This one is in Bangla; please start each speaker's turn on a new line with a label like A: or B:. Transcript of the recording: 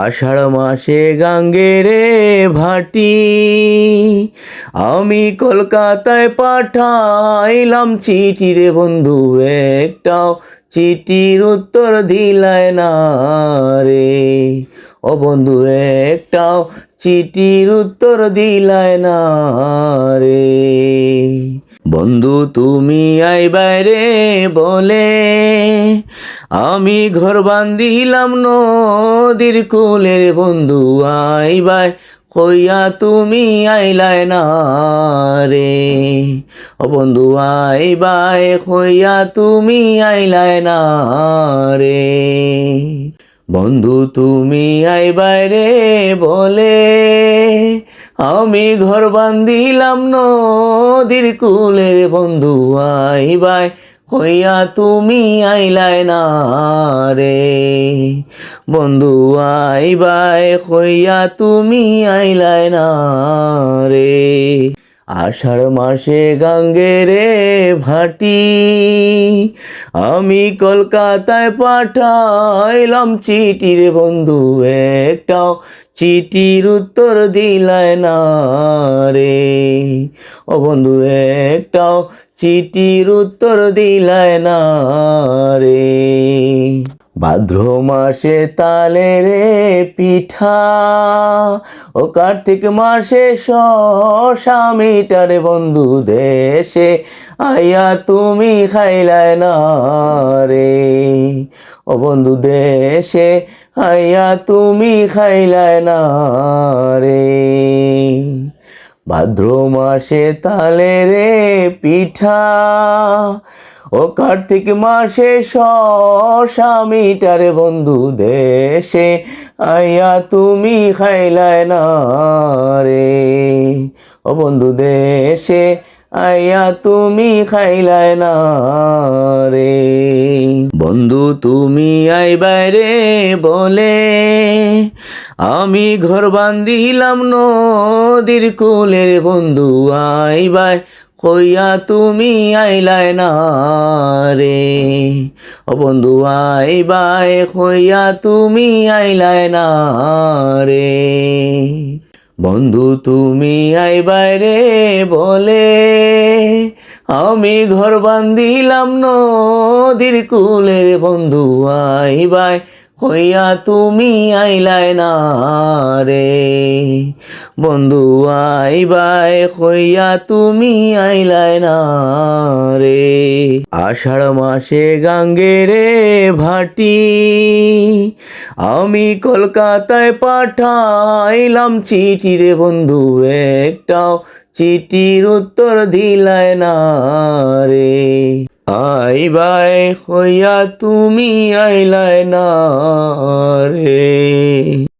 A: আষাঢ় মাসে গাঙ্গে রে ভাটি। আমি কলকাতায় পাঠাইলাম চিঠি রে বন্ধু, একটাও চিঠির উত্তর দিলায় না রে। ও বন্ধু, একটাও চিঠির উত্তর দিলায় না রে। বন্ধু, তুমি আই বাইরে বলে। আমি ঘর বান্ধিলাম নদীর কুলের বন্ধু আইবাই কইয়া তুমি আইলাই না রে। ও বন্ধু আইবাই কইয়া তুমি আইলাই না রে। বন্ধু তুমি আইবাই রে বলে, আমি ঘর বান্ধিলাম নদীর কুলের বন্ধু আইবাই হইয়া তুমি আইলাই না রে। বন্ধু আইবাই হইয়া তুমি আইলাই না রে। আষাঢ় মাসে গাঙ্গে রে ভাটি, আমি কলকাতায় পাঠাইলাম চিঠি রে বন্ধু একটাও, চিঠির উত্তর দিলায় না রে। ও বন্ধু একটাও, চিঠির উত্তর দিলায় না রে। ভাদ্র মাসে তালে রে পিঠা ও কার্তিক মাসে শশা মিটারে বন্ধু দেশে আইয়া তুমি খাইলায় না রে। ও বন্ধু দেশে আইয়া তুমি খাইলায় না রে। ভাদ্র মাসে তালে রে পিঠা। ও কার্তিক মাসে শশা মিটারে বন্ধু দেশে আইয়া তুমি খাইলায় না রে। ও বন্ধু দেশে আইয়া তুমি খাইলায় না রে। বন্ধু তুমি আইবাই রে বলে, আমি ঘর বান্ধিলাম নদীর কুলের বন্ধু আইবাই কইয়া তুমি আইলাই না রে। ও বন্ধু আইবাই কইয়া তুমি আইলাই না রে। বন্ধু তুমি আইবাই রে বলে আমি ঘর বান্ধিলাম নদীর কুলের বন্ধু আইবাই হইয়া তুমি আইলাই না রে। বন্ধু আইবাই, হইয়া তুমি আইলাই না রে। আষাঢ় মাসে গাঙ্গে রে ভাটি, আমি কলকাতায় পাঠাইলাম চিঠি রে বন্ধু, একটাও চিঠির উত্তর দিলায় না রে। আইবাই হইয়া তুমি আইলাই না রে।